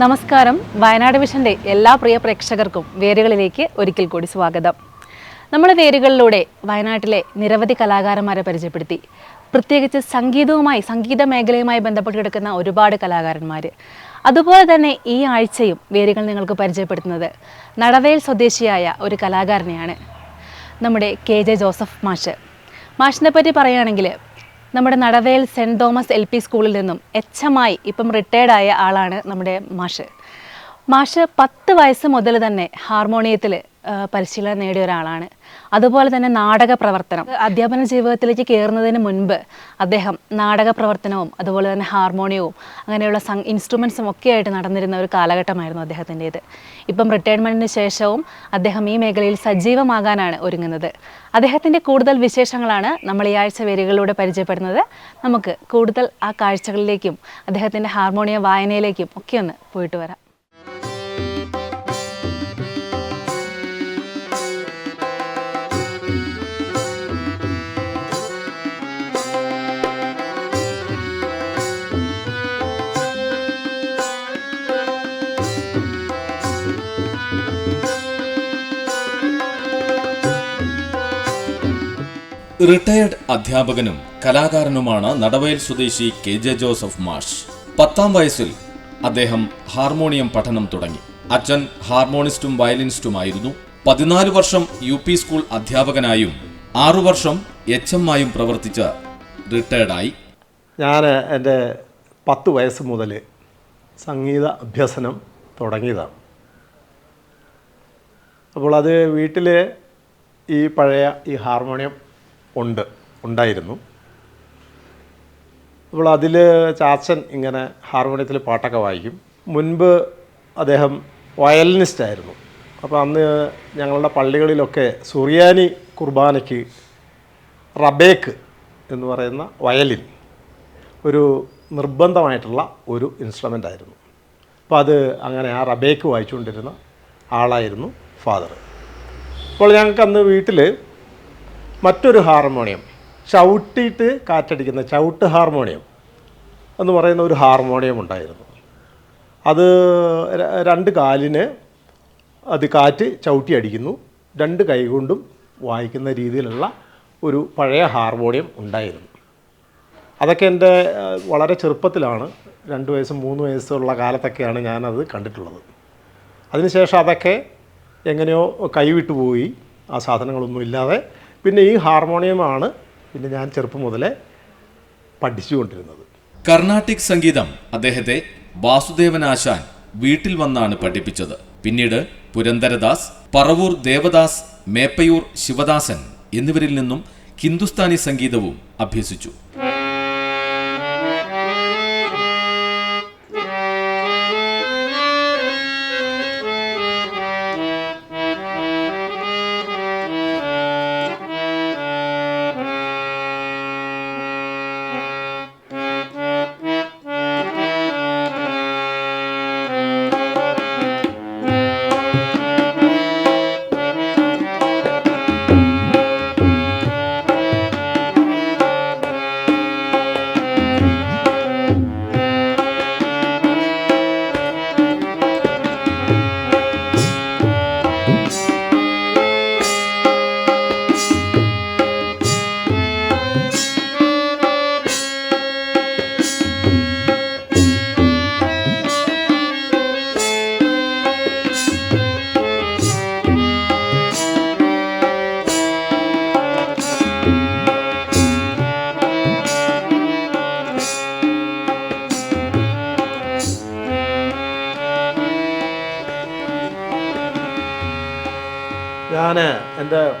നമസ്കാരം. വയനാട് വിഷന്റെ എല്ലാ പ്രിയ പ്രേക്ഷകർക്കും വേരുകളിലേക്ക് ഒരിക്കൽ കൂടി സ്വാഗതം. നമ്മൾ വേരുകളിലൂടെ വയനാട്ടിലെ നിരവധി കലാകാരന്മാരെ പരിചയപ്പെടുത്തി. പ്രത്യേകിച്ച് സംഗീതവുമായി സംഗീത മേഖലയുമായി ബന്ധപ്പെട്ട് കിടക്കുന്ന ഒരുപാട് കലാകാരന്മാർ അതുപോലെ തന്നെ ഈ ആഴ്ചയും വേരുകൾ നിങ്ങൾക്ക് പരിചയപ്പെടുത്തുന്നത് നടവേൽ സ്വദേശിയായ ഒരു കലാകാരനെയാണ്. നമ്മുടെ കെ ജെ ജോസഫ് മാഷ്. മാഷിനെ പറ്റി പറയുകയാണെങ്കിൽ നമ്മുടെ Nadavayal saint Thomas L P സ്കൂളിൽ നിന്നും എച്ച് എം ആയി ഇപ്പം റിട്ടയർഡ് ആയ ആളാണ് നമ്മുടെ മാഷ്. മാഷ് പത്ത് വയസ്സ് മുതൽ തന്നെ ഹാർമോണിയത്തിൽ പരിശീലനം നേടിയ ഒരാളാണ്. അതുപോലെ തന്നെ നാടക പ്രവർത്തനം. അധ്യാപന ജീവിതത്തിലേക്ക് കയറുന്നതിന് മുൻപ് അദ്ദേഹം നാടക പ്രവർത്തനവും അതുപോലെ തന്നെ ഹാർമോണിയവും അങ്ങനെയുള്ള സം ഇൻസ്ട്രുമെൻസും ഒക്കെ ആയിട്ട് നടന്നിരുന്ന ഒരു കാലഘട്ടമായിരുന്നു അദ്ദേഹത്തിന്റേത്. ഇപ്പം റിട്ടയർമെന്റിന് ശേഷവും അദ്ദേഹം ഈ മേഖലയിൽ സജീവമാകാനാണ് ഒരുങ്ങുന്നത്. അദ്ദേഹത്തിന്റെ കൂടുതൽ വിശേഷങ്ങളാണ് നമ്മൾ ഈ ആഴ്ച വേരുകളിലൂടെ പരിചയപ്പെടുന്നത്. നമുക്ക് കൂടുതൽ ആ കാഴ്ചകളിലേക്കും അദ്ദേഹത്തിന്റെ ഹാർമോണിയ വായനയിലേക്കും ഒക്കെ ഒന്ന് പോയിട്ട് വരാം. റിട്ടയർഡ് അധ്യാപകനും കലാകാരനുമാണ് നടവയൽ സ്വദേശി കെ ജെ ജോസഫ് മാഷ് പത്താം വയസ്സിൽ അദ്ദേഹം ഹാർമോണിയം പഠനം തുടങ്ങി. അച്ഛൻ ഹാർമോണിസ്റ്റും വയലിനിസ്റ്റുമായിരുന്നു. പതിനാല് വർഷം യു പി സ്കൂൾ അധ്യാപകനായും ആറു വർഷം എച്ച് എം ആയും പ്രവർത്തിച്ച് റിട്ടയർഡായി. ഞാൻ എന്റെ പത്ത് വയസ്സ് മുതൽ സംഗീത അഭ്യസനം തുടങ്ങിയതാണ്. അപ്പോൾ അത് വീട്ടിൽ ഈ പഴയ ഈ ഹാർമോണിയം ഉണ്ട് ഉണ്ടായിരുന്നു. അപ്പോൾ അതിൽ ചാച്ചൻ ഇങ്ങനെ ഹാർമോണിയത്തിൽ പാട്ടൊക്കെ വായിക്കും. മുൻപ് അദ്ദേഹം വയലിനിസ്റ്റ് ആയിരുന്നു. അപ്പോൾ അന്ന് ഞങ്ങളുടെ പള്ളികളിലൊക്കെ സുറിയാനി കുർബാനയ്ക്ക് റബേക്ക് എന്ന് പറയുന്ന വയലിൻ ഒരു നിർബന്ധമായിട്ടുള്ള ഒരു ഇൻസ്ട്രുമെന്റ് ആയിരുന്നു. അപ്പോൾ അത് അങ്ങനെ ആ റബേക്ക് വായിച്ചുകൊണ്ടിരുന്ന ആളായിരുന്നു ഫാദർ. അപ്പോൾ ഞങ്ങൾക്ക് അന്ന് വീട്ടിൽ മറ്റൊരു ഹാർമോണിയം. ചവിട്ടിയിട്ട് കാറ്റടിക്കുന്ന ചവിട്ട് ഹാർമോണിയം എന്ന് പറയുന്ന ഒരു ഹാർമോണിയം ഉണ്ടായിരുന്നു. അത് രണ്ട് കാലിന് അത് കാറ്റ് ചവിട്ടി അടിക്കുന്നു രണ്ട് കൈകൊണ്ടും വായിക്കുന്ന രീതിയിലുള്ള ഒരു പഴയ ഹാർമോണിയം ഉണ്ടായിരുന്നു. അതൊക്കെ എന്റെ വളരെ ചെറുപ്പത്തിലാണ് രണ്ട് വയസ്സും മൂന്ന് വയസ്സുള്ള കാലത്തൊക്കെയാണ് ഞാനത് കണ്ടിട്ടുള്ളത്. അതിനുശേഷം അതൊക്കെ എങ്ങനെയോ കൈവിട്ടുപോയി. ആ സാധനങ്ങളൊന്നും ഇല്ലാതെ പിന്നെ ഈ ഹാർമോണിയമാണ് പിന്നെ ഞാൻ ചെറുപ്പം മുതലേ പഠിച്ചുകൊണ്ടിരുന്നത്. കർണാട്ടിക് സംഗീതം അദ്ദേഹത്തെ വാസുദേവനാശാൻ വീട്ടിൽ വന്നാണ് പഠിപ്പിച്ചത്. പിന്നീട് പുരന്ദരദാസ് പറവൂർ ദേവദാസ് മേപ്പയൂർ ശിവദാസൻ എന്നിവരിൽ നിന്നും ഹിന്ദുസ്ഥാനി സംഗീതവും അഭ്യസിച്ചു.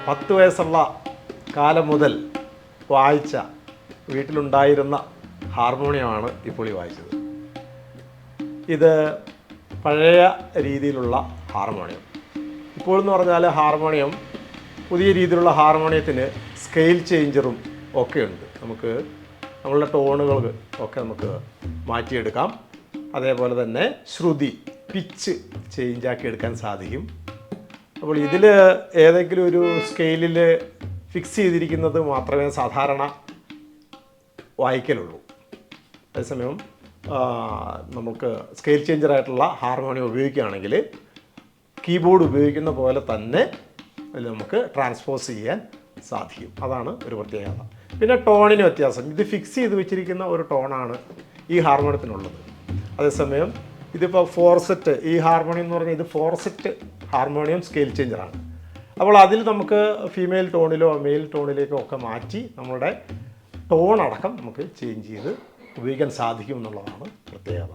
പത്ത് വയസ്സുള്ള കാലം മുതൽ വായിച്ച വീട്ടിലുണ്ടായിരുന്ന ഹാർമോണിയമാണ് ഇപ്പോൾ ഈ വായിച്ചത്. ഇത് പഴയ രീതിയിലുള്ള ഹാർമോണിയം. ഇപ്പോഴെന്ന് പറഞ്ഞാൽ ഹാർമോണിയം പുതിയ രീതിയിലുള്ള ഹാർമോണിയത്തിന് സ്കെയിൽ ചേഞ്ചറും ഒക്കെ ഉണ്ട് നമുക്ക് നമ്മളുടെ ടോണുകൾ ഒക്കെ നമുക്ക് മാറ്റിയെടുക്കാം. അതേപോലെ തന്നെ ശ്രുതി പിച്ച് ചേഞ്ചാക്കി എടുക്കാൻ സാധിക്കും. അപ്പോൾ ഇതിൽ ഏതെങ്കിലും ഒരു സ്കെയിലിൽ ഫിക്സ് ചെയ്തിരിക്കുന്നത് മാത്രമേ സാധാരണ വായിക്കലുള്ളൂ. അതേസമയം നമുക്ക് സ്കെയിൽ ചേഞ്ചറായിട്ടുള്ള ഹാർമോണിയം ഉപയോഗിക്കുകയാണെങ്കിൽ കീബോർഡ് ഉപയോഗിക്കുന്ന പോലെ തന്നെ നമുക്ക് ട്രാൻസ്പോസ് ചെയ്യാൻ സാധിക്കും. അതാണ് ഒരു പ്രത്യേകത. പിന്നെ ടോണിന് വ്യത്യാസം. ഇത് ഫിക്സ് ചെയ്ത് വെച്ചിരിക്കുന്ന ഒരു ടോണാണ് ഈ ഹാർമോണിയത്തിനുള്ളത്. അതേസമയം ഇതിപ്പോൾ ഫോർസെറ്റ് ഈ ഹാർമോണിയം എന്ന് പറഞ്ഞാൽ ഇത് ഫോർസെറ്റ് ഹാർമോണിയം സ്കെയിൽ ചേഞ്ചറാണ്. അപ്പോൾ അതിൽ നമുക്ക് ഫീമെയിൽ ടോണിലോ മെയിൽ ടോണിലേക്കോ ഒക്കെ മാറ്റി നമ്മുടെ ടോൺ അടക്കം നമുക്ക് ചേഞ്ച് ചെയ്ത് ഉപയോഗിക്കാൻ സാധിക്കും എന്നുള്ളതാണ് പ്രത്യേകത.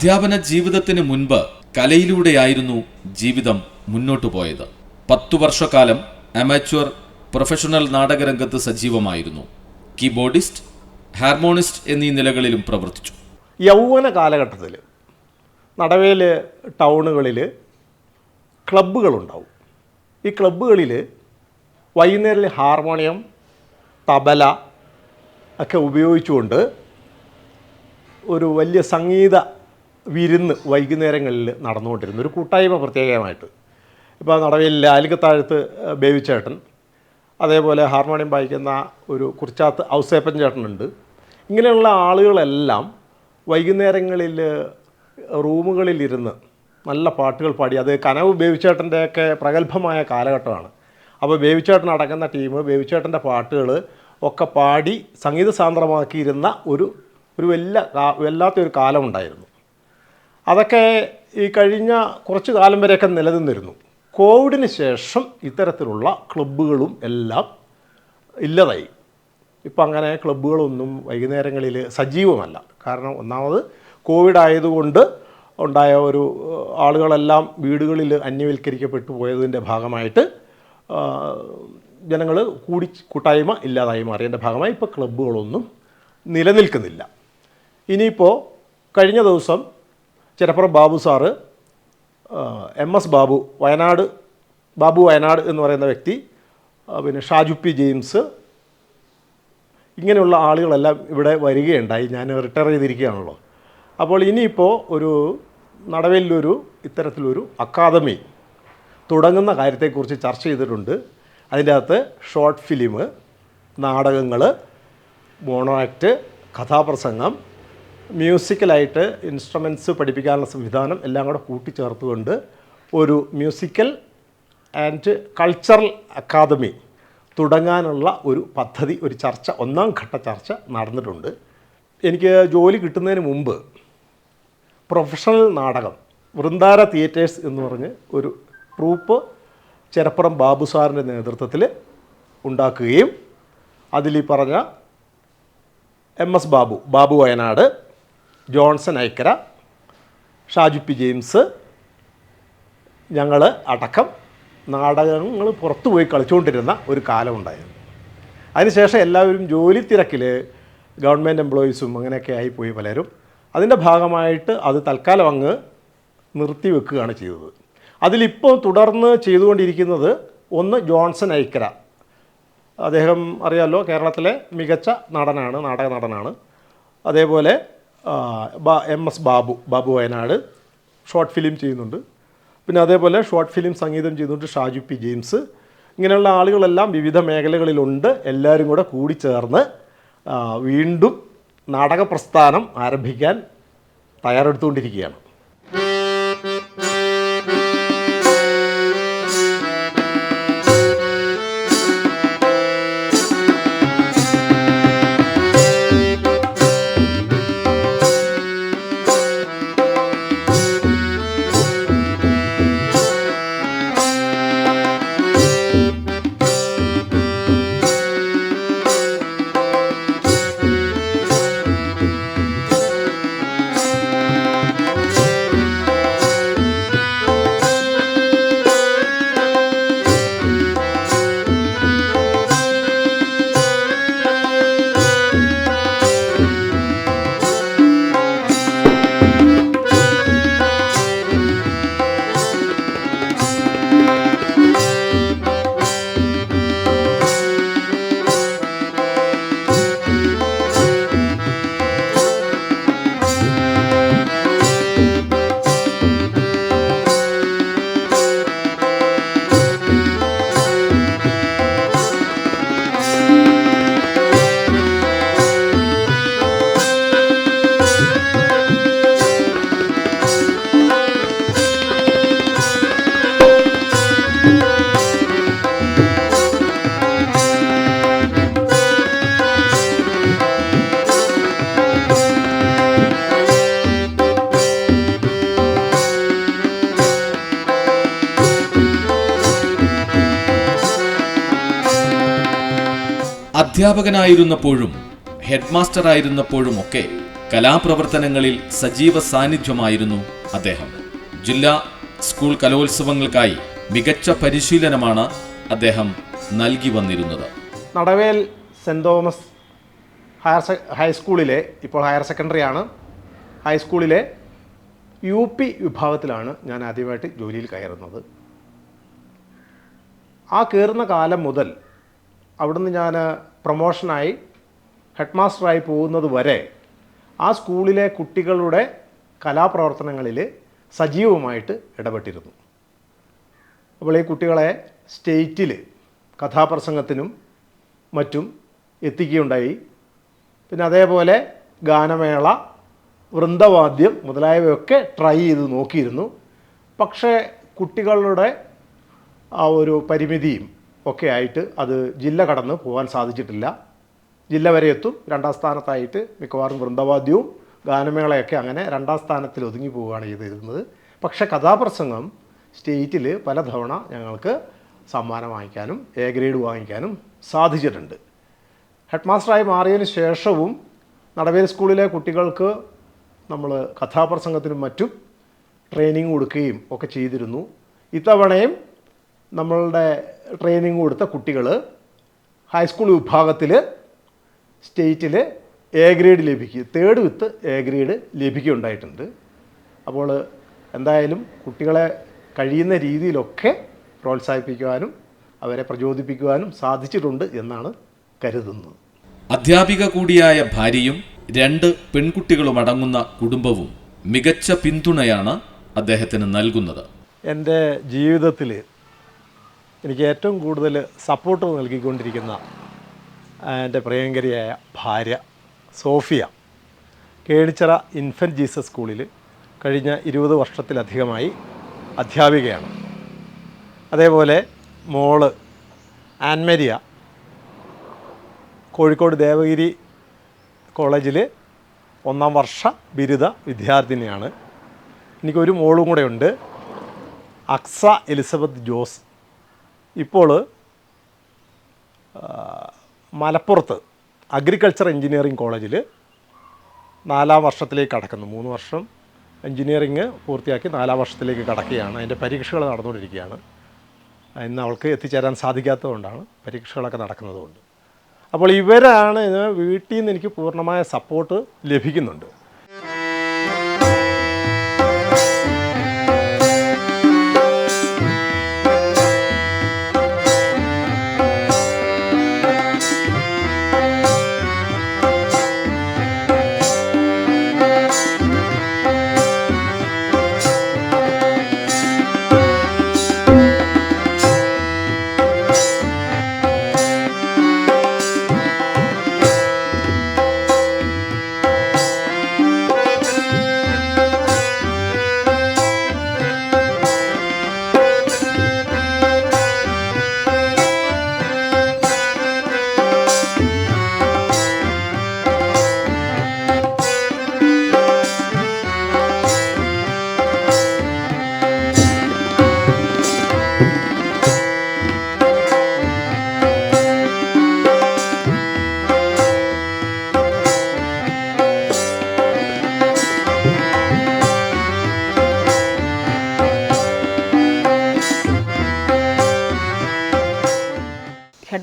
അധ്യാപന ജീവിതത്തിന് മുൻപ് കലയിലൂടെയായിരുന്നു ജീവിതം മുന്നോട്ടു പോയത്. പത്തു വർഷക്കാലം അമാച്വർ പ്രൊഫഷണൽ നാടകരംഗത്ത് സജീവമായിരുന്നു. കീബോർഡിസ്റ്റ് ഹാർമോണിസ്റ്റ് എന്നീ നിലകളിലും പ്രവർത്തിച്ചു. യൗവന കാലഘട്ടത്തിൽ നടവേൽ ടൗണുകളിൽ ക്ലബ്ബുകളുണ്ടാവും. ഈ ക്ലബ്ബുകളിൽ വൈകുന്നേരം ഹാർമോണിയം തബല ഒക്കെ ഉപയോഗിച്ചുകൊണ്ട് ഒരു വലിയ സംഗീത വിരുന്ന് വൈകുന്നേരങ്ങളിൽ നടന്നുകൊണ്ടിരുന്ന ഒരു കൂട്ടായ്മ പ്രത്യേകമായിട്ട്. ഇപ്പോൾ നടവയിൽ ആലിക്കത്താഴത്ത് ബേബിച്ചേട്ടൻ അതേപോലെ ഹാർമോണിയം വായിക്കുന്ന ഒരു കുറിച്ചാത്ത് ഔസേപ്പൻ ചേട്ടനുണ്ട്. ഇങ്ങനെയുള്ള ആളുകളെല്ലാം വൈകുന്നേരങ്ങളിൽ റൂമുകളിലിരുന്ന് നല്ല പാട്ടുകൾ പാടി അത് കനവ് ബേബിച്ചേട്ടന്റെയൊക്കെ പ്രഗത്ഭമായ കാലഘട്ടമാണ്. അപ്പോൾ ബേബിച്ചേട്ടൻ അടങ്ങുന്ന ടീം ബേബിച്ചേട്ടന്റെ പാട്ടുകൾ ഒക്കെ പാടി സംഗീത സാന്ദ്രമാക്കിയിരുന്ന ഒരു ഒരു വലിയ കാ- വല്ലാത്തൊരു കാലമുണ്ടായിരുന്നു. അതൊക്കെ ഈ കഴിഞ്ഞ കുറച്ച് കാലം വരെയൊക്കെ നിലനിന്നിരുന്നു. കോവിഡിന് ശേഷം ഇത്തരത്തിലുള്ള ക്ലബ്ബുകളും എല്ലാം ഇല്ലതായി. ഇപ്പം അങ്ങനെ ക്ലബ്ബുകളൊന്നും വൈകുന്നേരങ്ങളിൽ സജീവമല്ല. കാരണം ഒന്നാമത് കോവിഡ് ആയതുകൊണ്ട് ഉണ്ടായ ഒരു ആളുകളെല്ലാം വീടുകളിൽ അന്യവൽക്കരിക്കപ്പെട്ടു പോയതിന്റെ ഭാഗമായിട്ട് ജനങ്ങൾ കൂടി കൂട്ടായ്മ ഇല്ലാതായി മാറിയതിന്റെ ഭാഗമായി ഇപ്പോൾ ക്ലബ്ബുകളൊന്നും നിലനിൽക്കുന്നില്ല. ഇനിയിപ്പോൾ കഴിഞ്ഞ ദിവസം Chirappuram Babu sir M S Babu Wayanad Babu Wayanad എന്ന് പറയുന്ന വ്യക്തി പിന്നെ ഷാജു പി ജെയിംസ് ഇങ്ങനെയുള്ള ആളുകളെല്ലാം ഇവിടെ വരികയുണ്ടായി. ഞാൻ റിട്ടയർ ചെയ്തിരിക്കുകയാണല്ലോ. അപ്പോൾ ഇനിയിപ്പോൾ ഒരു നടവേലിലൊരു ഇത്തരത്തിലൊരു അക്കാദമി തുടങ്ങുന്ന കാര്യത്തെക്കുറിച്ച് ചർച്ച ചെയ്തിട്ടുണ്ട്. അതിന്റെ അകത്ത് ഷോർട്ട് ഫിലിം നാടകങ്ങൾ മോണോ ആക്ട് കഥാപ്രസംഗം മ്യൂസിക്കലായിട്ട് ഇൻസ്ട്രുമെന്റ്സ് പഠിപ്പിക്കാനുള്ള സംവിധാനം എല്ലാം കൂടെ കൂട്ടിച്ചേർത്തുകൊണ്ട് ഒരു മ്യൂസിക്കൽ ആൻഡ് കൾച്ചറൽ അക്കാദമി തുടങ്ങാനുള്ള ഒരു പദ്ധതി ഒരു ചർച്ച ഒന്നാം ഘട്ട ചർച്ച നടന്നിട്ടുണ്ട്. എനിക്ക് ജോലി കിട്ടുന്നതിന് മുമ്പ് പ്രൊഫഷണൽ നാടകം വൃന്ദാര തിയേറ്റേഴ്സ് എന്ന് പറഞ്ഞ് ഒരു ട്രൂപ്പ് ചെരപ്പുറം ബാബു സാറിന്റെ നേതൃത്വത്തിൽ ഉണ്ടാക്കുകയും അതിൽ ഈ പറഞ്ഞ M S Babu Babu Wayanad Johnson Aikkara Shaju P James ഞങ്ങൾ അടക്കം നാടകങ്ങൾ പുറത്തുപോയി കളിച്ചുകൊണ്ടിരുന്ന ഒരു കാലമുണ്ടായിരുന്നു അതിനുശേഷം എല്ലാവരും ജോലി തിരക്കിൽ ഗവൺമെന്റ് എംപ്ലോയീസും അങ്ങനെയൊക്കെ ആയിപ്പോയി പലരും. അതിന്റെ ഭാഗമായിട്ട് അത് തൽക്കാലം അങ്ങ് നിർത്തിവെക്കുകയാണ് ചെയ്തത്. അതിലിപ്പോൾ തുടർന്ന് ചെയ്തുകൊണ്ടിരിക്കുന്നത് ഒന്ന് ജോൺസൺ ഐക്കര. അദ്ദേഹം അറിയാമല്ലോ കേരളത്തിലെ മികച്ച നടനാണ് നാടക നടനാണ്. അതേപോലെ M S Babu Babu Wayanad. Short film ചെയ്യുന്നുണ്ട്. പിന്നെ അതേപോലെ ഷോർട്ട് ഫിലിം സംഗീതം ചെയ്യുന്നുണ്ട് ഷാജു പി ജെയിംസ്. ഇങ്ങനെയുള്ള ആളുകളെല്ലാം വിവിധ മേഖലകളിലുണ്ട്. എല്ലാവരും കൂടെ കൂടിച്ചേർന്ന് ചേർന്ന് വീണ്ടും നാടക പ്രസ്ഥാനം ആരംഭിക്കാൻ തയ്യാറെടുത്തുകൊണ്ടിരിക്കുകയാണ്. അധ്യാപകനായിരുന്നപ്പോഴും ഹെഡ് മാസ്റ്ററായിരുന്നപ്പോഴും ഒക്കെ കലാപ്രവർത്തനങ്ങളിൽ സജീവ സാന്നിധ്യമായിരുന്നു അദ്ദേഹം. ജില്ലാ സ്കൂൾ കലോത്സവങ്ങൾക്കായി മികച്ച പരിശീലനമാണ് അദ്ദേഹം നൽകി വന്നിരുന്നത്. നടവേൽ സെന്റ് തോമസ് ഹയർ ഹൈസ്കൂളിലെ ഇപ്പോൾ ഹയർ സെക്കൻഡറി ആണ് ഹൈസ്കൂളിലെ യു പി വിഭാഗത്തിലാണ് ഞാൻ ആദ്യമായിട്ട് ജോലിയിൽ കയറുന്നത്. ആ കയറുന്ന കാലം മുതൽ അവിടുന്ന് ഞാൻ പ്രൊമോഷനായി ഹെഡ് മാസ്റ്ററായി പോകുന്നത് വരെ ആ സ്കൂളിലെ കുട്ടികളുടെ കലാപ്രവർത്തനങ്ങളിൽ സജീവമായിട്ട് ഇടപെട്ടിരുന്നു. അപ്പോൾ ഈ കുട്ടികളെ സ്റ്റേറ്റിൽ കഥാപ്രസംഗത്തിനും മറ്റും എത്തിക്കുകയുണ്ടായി. പിന്നെ അതേപോലെ ഗാനമേള വൃന്ദവാദ്യം മുതലായവയൊക്കെ ട്രൈ ചെയ്ത് നോക്കിയിരുന്നു. പക്ഷേ കുട്ടികളുടെ ആ ഒരു പരിമിതിയും ഒക്കെ ആയിട്ട് അത് ജില്ല കടന്ന് പോകാൻ സാധിച്ചിട്ടില്ല. ജില്ല വരെ എത്തും. രണ്ടാം സ്ഥാനത്തായിട്ട് മിക്കവാറും വൃന്ദവാദ്യവും ഗാനമേളയൊക്കെ അങ്ങനെ രണ്ടാം സ്ഥാനത്തിൽ ഒതുങ്ങി പോവുകയാണ് ചെയ്തിരുന്നത്. പക്ഷേ കഥാപ്രസംഗം സ്റ്റേറ്റിൽ പലതവണ ഞങ്ങൾക്ക് സമ്മാനം വാങ്ങിക്കാനും എ ഗ്രേഡ് വാങ്ങിക്കാനും സാധിച്ചിട്ടുണ്ട്. ഹെഡ് മാസ്റ്ററായി മാറിയതിന് ശേഷവും നടവേൽ സ്കൂളിലെ കുട്ടികൾക്ക് നമ്മൾ കഥാപ്രസംഗത്തിനും മറ്റും ട്രെയിനിങ് കൊടുക്കുകയും ഒക്കെ ചെയ്തിരുന്നു. ഇത്തവണയും നമ്മളുടെ ട്രെയിനിങ് കൊടുത്ത കുട്ടികൾ ഹൈസ്കൂൾ വിഭാഗത്തിൽ സ്റ്റേറ്റിൽ എ ഗ്രേഡ് ലഭിക്കുക തേർഡ് വിത്ത് എ ഗ്രേഡ് ലഭിക്കുകയുണ്ടായിട്ടുണ്ട്. അപ്പോൾ എന്തായാലും കുട്ടികളെ കഴിയുന്ന രീതിയിലൊക്കെ പ്രോത്സാഹിപ്പിക്കുവാനും അവരെ പ്രചോദിപ്പിക്കുവാനും സാധിച്ചിട്ടുണ്ട് എന്നാണ് കരുതുന്നത്. അധ്യാപിക കൂടിയായ ഭാര്യയും രണ്ട് പെൺകുട്ടികളും അടങ്ങുന്ന കുടുംബവും മികച്ച പിന്തുണയാണ് അദ്ദേഹത്തിന് നൽകുന്നത്. എന്റെ ജീവിതത്തിൽ എനിക്ക് ഏറ്റവും കൂടുതൽ സപ്പോർട്ട് നൽകിക്കൊണ്ടിരിക്കുന്ന എന്റെ പ്രിയങ്കരിയായ ഭാര്യ സോഫിയ കേണിച്ചിറ ഇൻഫന്റ് ജീസസ് സ്കൂളിൽ കഴിഞ്ഞ ഇരുപത് വർഷത്തിലധികമായി അധ്യാപികയാണ്. അതേപോലെ മോൾ ആൻമരിയ കോഴിക്കോട് ദേവഗിരി കോളേജിൽ ഒന്നാം വർഷ ബിരുദ വിദ്യാർത്ഥിനിയാണ്. എനിക്കൊരു മോളും കൂടെ ഉണ്ട് അക്സ എലിസബത്ത് ജോസ്. ഇപ്പോൾ മലപ്പുറത്ത് അഗ്രികൾച്ചർ എഞ്ചിനീയറിംഗ് കോളേജിൽ നാലാം വർഷത്തിലേക്ക് കടക്കുന്നു. മൂന്ന് വർഷം എഞ്ചിനീയറിങ് പൂർത്തിയാക്കി നാലാം വർഷത്തിലേക്ക് കടക്കുകയാണ്. അതിന്റെ പരീക്ഷകൾ നടന്നുകൊണ്ടിരിക്കുകയാണ്. ഇന്ന് അവൾക്ക് എത്തിച്ചേരാൻ സാധിക്കാത്തതുകൊണ്ടാണ് പരീക്ഷകളൊക്കെ നടക്കുന്നതുകൊണ്ട്. അപ്പോൾ ഇവരാണ് വീട്ടിൽ നിന്ന് എനിക്ക് പൂർണമായ സപ്പോർട്ട് ലഭിക്കുന്നുണ്ട്.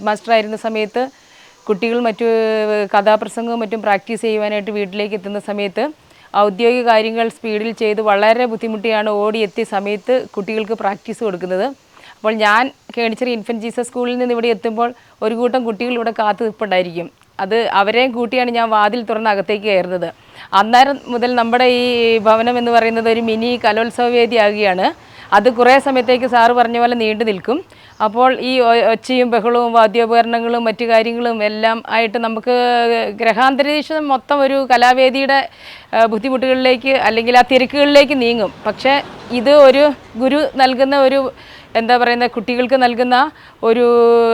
മാസ്റ്റർ ആയിരുന്ന സമയത്ത് കുട്ടികൾ മറ്റു കഥാപ്രസംഗവും മറ്റും പ്രാക്ടീസ് ചെയ്യുവാനായിട്ട് വീട്ടിലേക്ക് എത്തുന്ന സമയത്ത് ഔദ്യോഗിക കാര്യങ്ങൾ സ്പീഡിൽ ചെയ്ത് വളരെ ബുദ്ധിമുട്ടിയാണ് ഓടിയെത്തിയ സമയത്ത് കുട്ടികൾക്ക് പ്രാക്ടീസ് കൊടുക്കുന്നത്. അപ്പോൾ ഞാൻ കേണിച്ചെറി ഇൻഫന്റ് ജീസസ് സ്കൂളിൽ നിന്ന് ഇവിടെ എത്തുമ്പോൾ ഒരു കൂട്ടം കുട്ടികൾ ഇവിടെ കാത്തു നിൽപ്പുണ്ടായിരിക്കും. അത് അവരെയും കൂട്ടിയാണ് ഞാൻ വാതിൽ തുറന്ന് അകത്തേക്ക് കയറുന്നത്. അന്നേരം മുതൽ നമ്മുടെ ഈ ഭവനം എന്ന് പറയുന്നത് ഒരു മിനി കലോത്സവ വേദിയാകുകയാണ് അത് കുറേ സമയത്തേക്ക് സാറ് പറഞ്ഞ പോലെ നീണ്ടു നിൽക്കും. അപ്പോൾ ഈ ഒച്ചയും ബഹളവും വാദ്യോപകരണങ്ങളും മറ്റു കാര്യങ്ങളും എല്ലാം ആയിട്ട് നമുക്ക് ഗ്രഹാന്തരീക്ഷം മൊത്തം ഒരു കലാവേദിയുടെ ബുദ്ധിമുട്ടുകളിലേക്ക് അല്ലെങ്കിൽ ആ തിരക്കുകളിലേക്ക് നീങ്ങും. പക്ഷേ ഇത് ഒരു ഗുരു നൽകുന്ന ഒരു എന്താ പറയുന്ന കുട്ടികൾക്ക് നൽകുന്ന ഒരു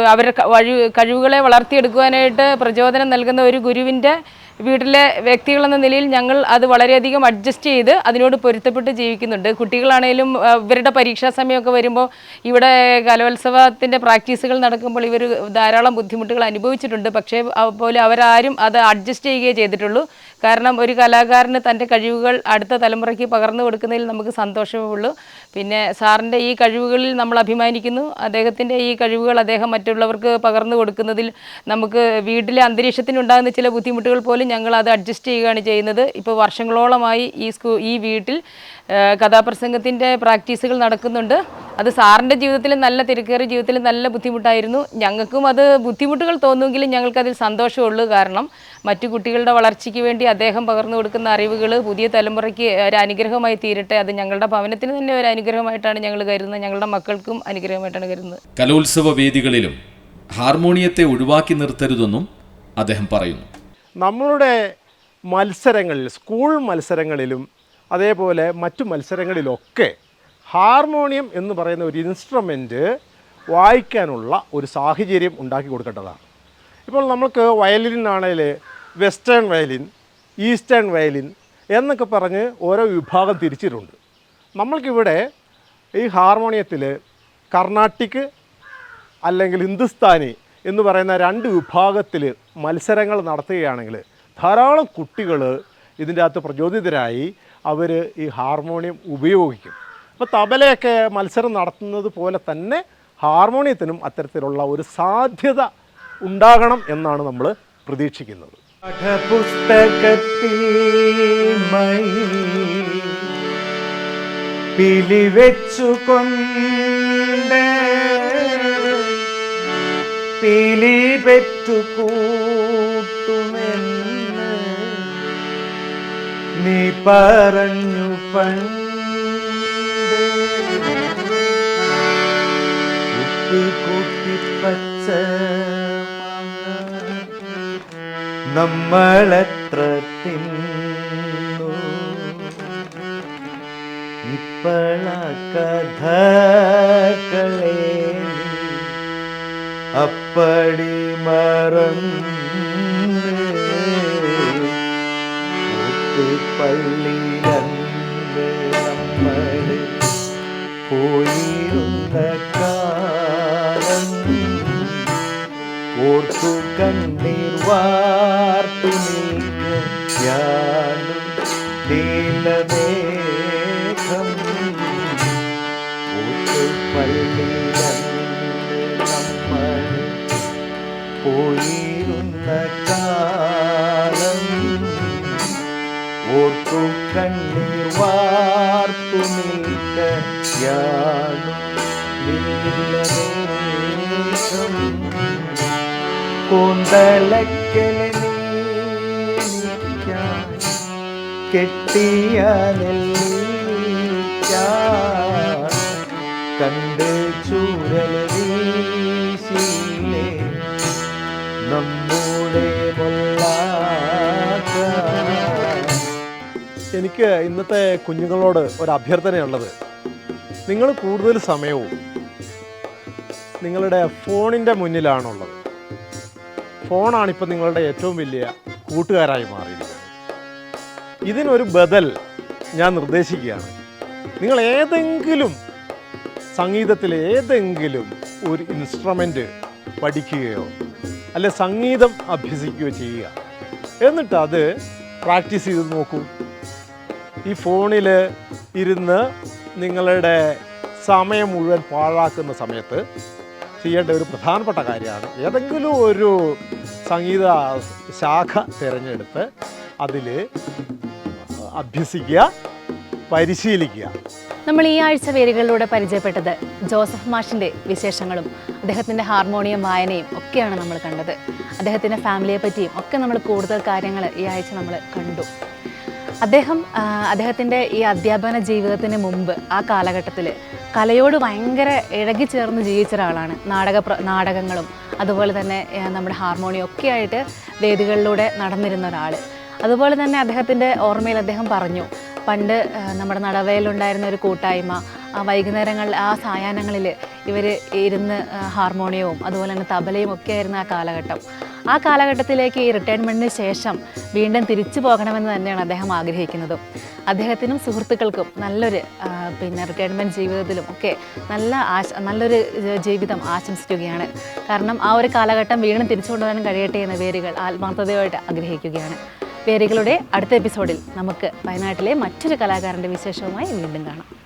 അവരുടെ ക- വഴി കഴിവുകളെ വളർത്തിയെടുക്കുവാനായിട്ട് പ്രചോദനം നൽകുന്ന ഒരു ഗുരുവിന്റെ വീട്ടിലെ വ്യക്തികളെന്ന നിലയിൽ ഞങ്ങൾ അത് വളരെയധികം അഡ്ജസ്റ്റ് ചെയ്ത് അതിനോട് പൊരുത്തപ്പെട്ട് ജീവിക്കുന്നുണ്ട്. കുട്ടികളാണേലും ഇവരുടെ പരീക്ഷാ സമയമൊക്കെ വരുമ്പോൾ ഇവിടെ കലോത്സവത്തിന്റെ പ്രാക്ടീസുകൾ നടക്കുമ്പോൾ ഇവർ ധാരാളം ബുദ്ധിമുട്ടുകൾ അനുഭവിച്ചിട്ടുണ്ട്. പക്ഷേ പോലെ അവരാരും അത് അഡ്ജസ്റ്റ് ചെയ്യുകയേ ചെയ്തിട്ടുള്ളൂ. കാരണം ഒരു കലാകാരന് തന്റെ കഴിവുകൾ അടുത്ത തലമുറയ്ക്ക് പകർന്നു കൊടുക്കുന്നതിൽ നമുക്ക് സന്തോഷമേ ഉള്ളൂ. പിന്നെ സാറിന്റെ ഈ കഴിവുകളിൽ നമ്മൾ അഭിമാനിക്കുന്നു. അദ്ദേഹത്തിന്റെ ഈ കഴിവുകൾ അദ്ദേഹം മറ്റുള്ളവർക്ക് പകർന്നു കൊടുക്കുന്നതിൽ നമുക്ക് വീട്ടിലെ അന്തരീക്ഷത്തിനുണ്ടാകുന്ന ചില ബുദ്ധിമുട്ടുകൾ പോലും ഞങ്ങൾ അത് അഡ്ജസ്റ്റ് ചെയ്യുകയാണ് ചെയ്യുന്നത്. ഇപ്പോൾ വർഷങ്ങളോളമായി ഈ സ്കൂ ഈ വീട്ടിൽ കഥാപ്രസംഗത്തിന്റെ പ്രാക്ടീസുകൾ നടക്കുന്നുണ്ട്. അത് സാറിന്റെ ജീവിതത്തിൽ നല്ല തിരക്കേറിയ ജീവിതത്തിൽ നല്ല ബുദ്ധിമുട്ടായിരുന്നു. ഞങ്ങൾക്കും അത് ബുദ്ധിമുട്ടുകൾ തോന്നുമെങ്കിലും ഞങ്ങൾക്കതിൽ സന്തോഷമുള്ളൂ കാരണം മറ്റു കുട്ടികളുടെ വളർച്ചയ്ക്ക് വേണ്ടി അദ്ദേഹം പകർന്നു കൊടുക്കുന്ന അറിവുകൾ പുതിയ തലമുറയ്ക്ക് ഒരു അനുഗ്രഹമായി തീരട്ടെ. അത് ഞങ്ങളുടെ ഭവനത്തിന് തന്നെ ഒരു അനുഗ്രഹമായിട്ടാണ് ഞങ്ങൾ കരുതുന്നത്. ഞങ്ങളുടെ മക്കൾക്കും അനുഗ്രഹമായിട്ടാണ് കരുതുന്നത്. കലോത്സവ വേദികളിലും ഹാർമോണിയത്തെ ഒഴിവാക്കി നിർത്തരുതെന്നും അദ്ദേഹം പറയുന്നു. നമ്മളുടെ മത്സരങ്ങളിൽ സ്കൂൾ മത്സരങ്ങളിലും അതേപോലെ മറ്റു മത്സരങ്ങളിലൊക്കെ ഹാർമോണിയം എന്ന് പറയുന്ന ഒരു ഇൻസ്ട്രുമെന്റ് വായിക്കാനുള്ള ഒരു സാഹചര്യം ഉണ്ടാക്കി കൊടുക്കേണ്ടതാണ്. ഇപ്പോൾ നമുക്ക് വയലിനാണെങ്കിൽ വെസ്റ്റേൺ വയലിൻ ഈസ്റ്റേൺ വയലിൻ എന്നൊക്കെ പറഞ്ഞ് ഓരോ വിഭാഗം തിരിച്ചിട്ടുണ്ട്. നമ്മൾക്കിവിടെ ഈ ഹാർമോണിയത്തിൽ കർണാട്ടിക് അല്ലെങ്കിൽ ഹിന്ദുസ്ഥാനി എന്ന് പറയുന്ന രണ്ട് വിഭാഗത്തിൽ മത്സരങ്ങൾ നടത്തുകയാണെങ്കിൽ ധാരാളം കുട്ടികൾ ഇതിന്റെ അകത്ത് പ്രചോദിതരായി അവർ ഈ ഹാർമോണിയം ഉപയോഗിക്കും. അപ്പോൾ തബലയൊക്കെ മത്സരം നടത്തുന്നത് പോലെ തന്നെ ഹാർമോണിയത്തിനും അത്തരത്തിലുള്ള ഒരു സാധ്യത ഉണ്ടാകണം എന്നാണ് നമ്മൾ പ്രതീക്ഷിക്കുന്നത്. പാഠപുസ്തകത്തിൽ മയിൽ പിലി വെച്ചുകൊണ്ട് പിലി പെറ്റു കൂട്ടുമെന്ന് നീ പറഞ്ഞു പണ്ട് കുട്ടി കുട്ടി പച്ച നമ്മളെത്ര തിന്നു ഇപ്പള കഥകളേ അപ്പടി മറന്ന് പള്ളിയിലന്ന് നമ്മൾ പോയിരുന്ന കാലം ഓർത്തു കണ്ണീർ വാർത്തു നീക്കാനും നീലമേഘം ഓർത്തു പള്ളിയന്ന് നമ്മൾ പോയിരുന്ന കാലം ഓർത്തു കണ്ണീർ വാർത്തു നീക്കാനും നീലമേഘം കൂന്തലക്കലെ കെട്ടിയ നെല്ലിക്കാൻ കണ്ട് ചൂരൽ വീശിയിലെ നമ്മുടെ എനിക്ക് ഇന്നത്തെ കുഞ്ഞുങ്ങളോട് ഒരു അഭ്യർത്ഥനയുള്ളത്. നിങ്ങൾ കൂടുതൽ സമയവും നിങ്ങളുടെ ഫോണിന്റെ മുന്നിലാണുള്ളത്. ഫോണാണിപ്പോൾ നിങ്ങളുടെ ഏറ്റവും വലിയ കൂട്ടുകാരായി മാറിയിരിക്കുന്നത് ഇതിനൊരു ബദൽ ഞാൻ നിർദ്ദേശിക്കുകയാണ്. നിങ്ങൾ ഏതെങ്കിലും സംഗീതത്തിൽ ഏതെങ്കിലും ഒരു ഇൻസ്ട്രുമെന്റ് പഠിക്കുകയോ അല്ലെ സംഗീതം അഭ്യസിക്കുകയോ ചെയ്യുക. എന്നിട്ട് അത് പ്രാക്ടീസ് ചെയ്ത് നോക്കൂ. ഈ ഫോണിൽ ഇരുന്ന് നിങ്ങളുടെ സമയം മുഴുവൻ പാഴാക്കുന്ന സമയത്ത് ചെയ്യേണ്ട ഒരു പ്രധാനപ്പെട്ട കാര്യമാണ്. ഏതെങ്കിലും ഒരു സംഗീത ശാഖ തിരഞ്ഞെടുത്ത് അതിൽ അഭ്യസിക്കുക പരിശീലിക്കുക. നമ്മൾ ഈ ആഴ്ച വേരുകളിലൂടെ പരിചയപ്പെട്ടത് ജോസഫ് മാഷിന്റെ വിശേഷങ്ങളും അദ്ദേഹത്തിന്റെ ഹാർമോണിയം വായനയും ഒക്കെയാണ് നമ്മൾ കണ്ടത്. അദ്ദേഹത്തിന്റെ ഫാമിലിയെ പറ്റിയും ഒക്കെ നമ്മൾ കൂടുതൽ കാര്യങ്ങൾ ഈ ആഴ്ച നമ്മൾ കണ്ടു. അദ്ദേഹം അദ്ദേഹത്തിന്റെ ഈ അധ്യാപന ജീവിതത്തിന് മുമ്പ് ആ കാലഘട്ടത്തിൽ കലയോട് ഭയങ്കര ഇഴകിച്ചേർന്ന് ജീവിച്ച ഒരാളാണ്. നാടക നാടകങ്ങളും അതുപോലെ തന്നെ നമ്മുടെ ഹാർമോണിയം ഒക്കെ ആയിട്ട് വേദികളിലൂടെ നടന്നിരുന്ന ഒരാൾ. അതുപോലെ തന്നെ അദ്ദേഹത്തിന്റെ ഓർമ്മയിൽ അദ്ദേഹം പറഞ്ഞു പണ്ട് നമ്മുടെ നടവയിലുണ്ടായിരുന്ന ഒരു കൂട്ടായ്മ ആ വൈകുന്നേരങ്ങളിൽ ആ സായാഹ്നങ്ങളിൽ ഇവർ ഇരുന്ന് ഹാർമോണിയവും അതുപോലെ തന്നെ തബലയും ഒക്കെ ആയിരുന്ന ആ കാലഘട്ടം. ആ കാലഘട്ടത്തിലേക്ക് ഈ റിട്ടയർമെന്റിന് ശേഷം വീണ്ടും തിരിച്ചു പോകണമെന്ന് തന്നെയാണ് അദ്ദേഹം ആഗ്രഹിക്കുന്നത്. അദ്ദേഹത്തിനും സുഹൃത്തുക്കൾക്കും നല്ലൊരു പിന്നെ റിട്ടയർമെന്റ് ജീവിതത്തിലും ഒക്കെ നല്ല ആശ നല്ലൊരു ജീവിതം ആശംസിക്കുകയാണ്. കാരണം ആ ഒരു കാലഘട്ടം വീണ്ടും തിരിച്ചു കൊണ്ടുവരാൻ കഴിയട്ടെ എന്ന വേരുകൾ ആത്മാർത്ഥതയോടെ ആഗ്രഹിക്കുകയാണ്. വേരുകളുടെ അടുത്ത എപ്പിസോഡിൽ നമുക്ക് വയനാട്ടിലെ മറ്റൊരു കലാകാരന്റെ വിശേഷവുമായി വീണ്ടും കാണാം.